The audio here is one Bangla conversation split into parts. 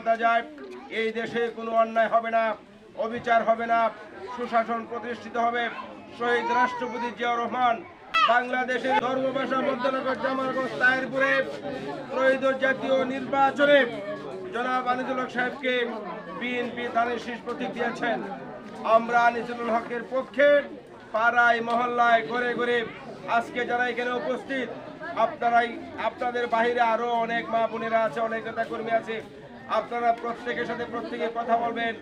ক্ষমতা যায়, এই দেশে কোনো অন্যায় হবে না, অবিচার হবে না, সুশাসন প্রতিষ্ঠিত হবে। শহীদ রাষ্ট্রপতি জিয়াউর রহমান বাংলাদেশের ধর্মভাষা মধ্যনগর জামালগঞ্জ তাহিরপুরে ত্রয়োদশ জাতীয় নির্বাচনে জনাব আনিসুল হক সাহেবকে বিএনপি দানের শীষ প্রতীক দিয়েছেন। আমরা আনিসুল হকের পক্ষে পাড়ায়, মহল্লায় ঘরে ঘরে আজকে যারা এখানে উপস্থিত, আপনারাই আপনাদের বাহিরে আরও অনেক মা বোনেরা আছে, অনেক নেতা কর্মী আছে। আপনারা প্রত্যেকের সাথে প্রত্যেকে কথা বলবেন,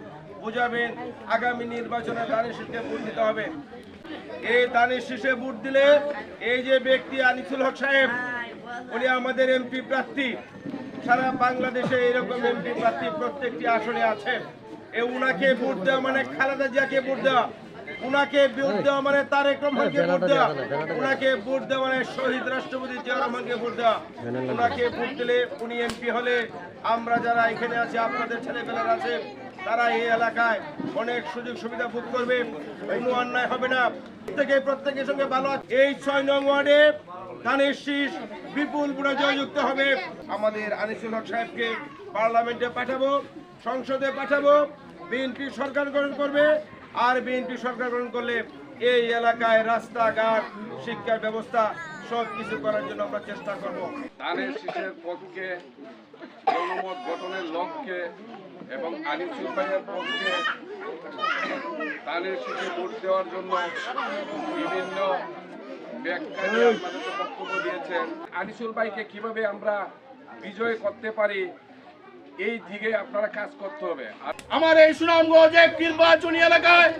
বুঝাবেন। আগামী নির্বাচনে দানের শীষকে ভোট দিতে হবে। এই দানের শীষে ভোট দিলে এই যে ব্যক্তি আনিসুল হক সাহেব, উনি আমাদের এমপি প্রার্থী। সারা বাংলাদেশে এরকম এমপি প্রার্থী প্রত্যেকটি আসনে আছে এ উনাকে ভোট দেওয়া মানে খালেদা জিয়াকে ভোট দেওয়া। উনাকে ভোট দেওয়া মানে তারেক রহমানকে ভোট দেওয়া। উনাকে ভোট দেওয়া মানে শহীদ রাষ্ট্রপতি জিয়া রহমানকে ভোট দেওয়া। উনাকে ভোট দিলে উনি এমপি হলে আমরা যারা এখানে আছি আপনাদের ছেলেপেলার আছে তারা এই এলাকায় অনেক সুযোগ সুবিধা ভোগ করবে। কোনো অন্যায় হবে না। প্রত্যেকে প্রত্যেকের সঙ্গে ভালো। এই ছয় নং ওয়ার্ডে ধানের শীষ বিপুল পুরো জয়যুক্ত হবে। আমাদের আনিসুল হক সাহেবকে পার্লামেন্টে পাঠাবো সংসদে পাঠাবো বিএনপি সরকার গঠন করবে। আর বিএনপি সরকার গ্রহণ করলে এই এলাকায় রাস্তাঘাট, শিক্ষার ব্যবস্থা সব কিছু করার জন্য আমরা চেষ্টা করব। ধানের শীষের পক্ষে, জনমত গঠনের লক্ষ্যে এবং আনিসুল ভাইয়ের পক্ষে ধানের শীষে ভোট দেওয়ার জন্য বিভিন্ন বক্তব্য দিয়েছেন। আনিসুল ভাইকে কীভাবে আমরা বিজয় করতে পারি এই দিকে আপনারা কাজ করতে হবে। আমার এই সুনামগঞ্জ এক নির্বাচনী এলাকায়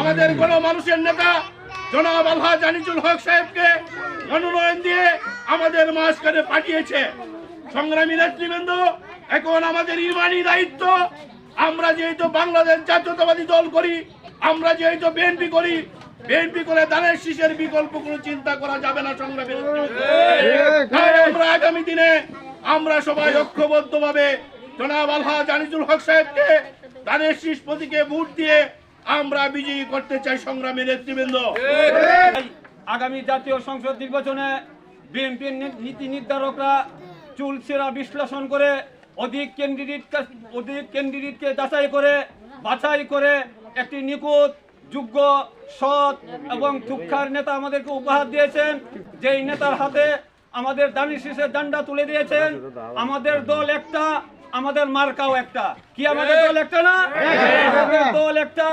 আমাদের কোন মানুষের নেতা জনাব আলহাজ আনিসুল হক সাহেবকে মনোনয়ন দিয়ে আমাদের মাঝখানে পাঠিয়েছে। সংগ্রামী নেতৃবৃন্দ এখন আমাদের ইমানি দায়িত্ব আমরা যেহেতু বাংলাদেশ জাতীয়তাবাদী দল করি আমরা যেহেতু বিএনপি করি বিএনপি করে দানের শীষের বিকল্প কোনো চিন্তা করা যাবে না সংগ্রামী নেতৃবৃন্দ। আমরা আগামী দিনে আমরা সবাই ঐক্যবদ্ধভাবে জনাব আলহাজ আনিসুল হক সাহেবকে দানের শীষ প্রতীকে ভোট দিয়ে আমরা বিজয়ী করতে চাই সংগ্রামী নেতৃবৃন্দ। আগামী জাতীয় সংসদ নির্বাচনে বিএনপির নীতি নির্ধারকরা চুল চুলসেরা বিশ্লেষণ করে অধিক ক্যান্ডিডেট অধিক ক্যান্ডিডেটকে যাচাই করে, বাছাই করে একটি নিখুঁত, যোগ্য, সৎ এবং তুক্ষার নেতা আমাদেরকে উপহার দিয়েছেন। যেই নেতার হাতে আমাদের দানি শীষের ডান্ডা তুলে দিয়েছেন, আমাদের দল একটা আমাদের মার্কাও একটা। কি আমাদের দল একটা না? দল একটা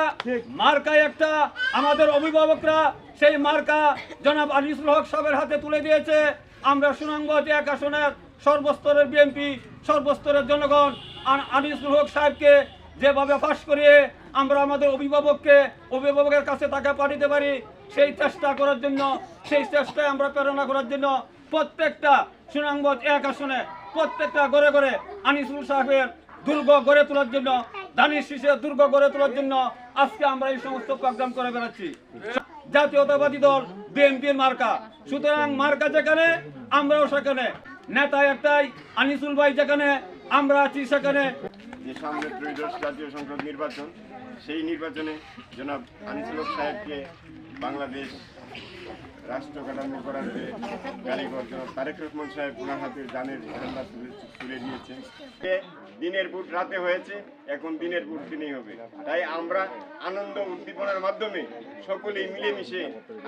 মার্কা একটা। আমাদের অভিভাবকরা সেই মার্কা জনাব আনিসুল হক সাহেবের হাতে তুলে দিয়েছে। আমরা সুনামগঞ্জ এক আসনের সর্বস্তরের বিএনপি সর্বস্তরের জনগণ আন- আনিসুল হক সাহেবকে যেভাবে ফাঁস করিয়ে আমরা আমাদের অভিভাবককে অভিভাবকের কাছে তাকে পাঠাতে পারি সেই চেষ্টা করার জন্য সেই চেষ্টায় আমরা প্রেরণা করার জন্য প্রত্যেকটা সুনামগঞ্জ এক আসনে, প্রত্যেকটা ঘরে ঘরে আনিসুল সাহেবের দুর্গ গড়ে তোলার জন্য দানিশ শীষের দুর্গ গড়ে তোলার জন্য আজকে আমরা এই সমস্ত প্রোগ্রাম করে বেড়াচ্ছি। জাতীয়তাবাদী দল বিএনপির মার্কা। সুতরাং মার্কা যেখানে, আমরাও সেখানে। নেতা একটাই, আনিসুল ভাই যেখানে, আমরা আছি সেখানে। জাতীয় সংসদ নির্বাচন সেই নির্বাচনে জনাব আনিসুল সাহেবকে বাংলাদেশ রাষ্ট্র কাঠামো করার যে কারিগর জনাব তারেক রহমান সাহেব ওনার হাতে দানের ঝান্ডা তুলে এ দিনের ভোট রাতে হয়েছে, এখন দিনের ভোট দিনেই হবে। তাই আমরা আনন্দ উদ্দীপনার মাধ্যমে সকলেই মিলেমিশে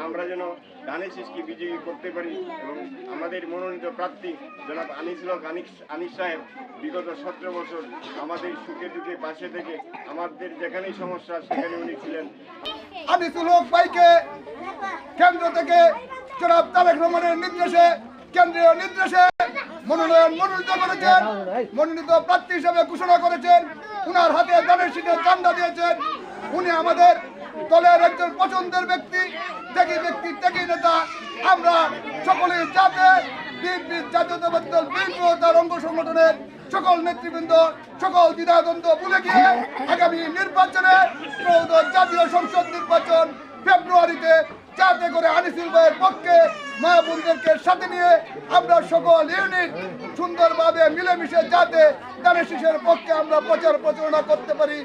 আমরা যেন ধানের শেষকে বিজয়ী করতে পারি এবং আমাদের মনোনীত প্রার্থী জনাব আনিসুল হক আনিস আনিস সাহেব বিগত সতেরো বছর আমাদের সুখে দুঃখে পাশে থেকে আমাদের যেখানেই সমস্যা, সেখানে উনি ছিলেন। আনিসুল হক ভাইকে কেন্দ্র থেকে জনাব তারেক রহমানের নির্দেশে, কেন্দ্রীয় নির্দেশে মনোনয়ন মনোনীত করেছেন। মনোনীত প্রার্থী হিসেবে ঘোষণা করেছেন। উনার হাতে দানের শীতে চান্দা দিয়েছেন। উনি আমাদের দলের একজন পছন্দের ব্যক্তি। ত্যাগী ব্যক্তি ত্যাগী নেতা। আমরা সকলেই যাতে বিএনপির জাতীয়তাবাদী দল বিএনপি তার অঙ্গ সংগঠনের সকল নেতৃবৃন্দ, সকল দ্বিধাদ্বন্দ্ব ভুলে গিয়ে আগামী নির্বাচনে জাতীয় সংসদ নির্বাচন ফেব্রুয়ারিতে যাতে করে আনিসুল ভাইয়ের পক্ষে মা বোনদেরকে সাথে নিয়ে আমরা সকল ইউনিট সুন্দরভাবে মিলেমিশে যাতে দানে শিশের পক্ষে আমরা প্রচার প্রচারণা করতে পারি।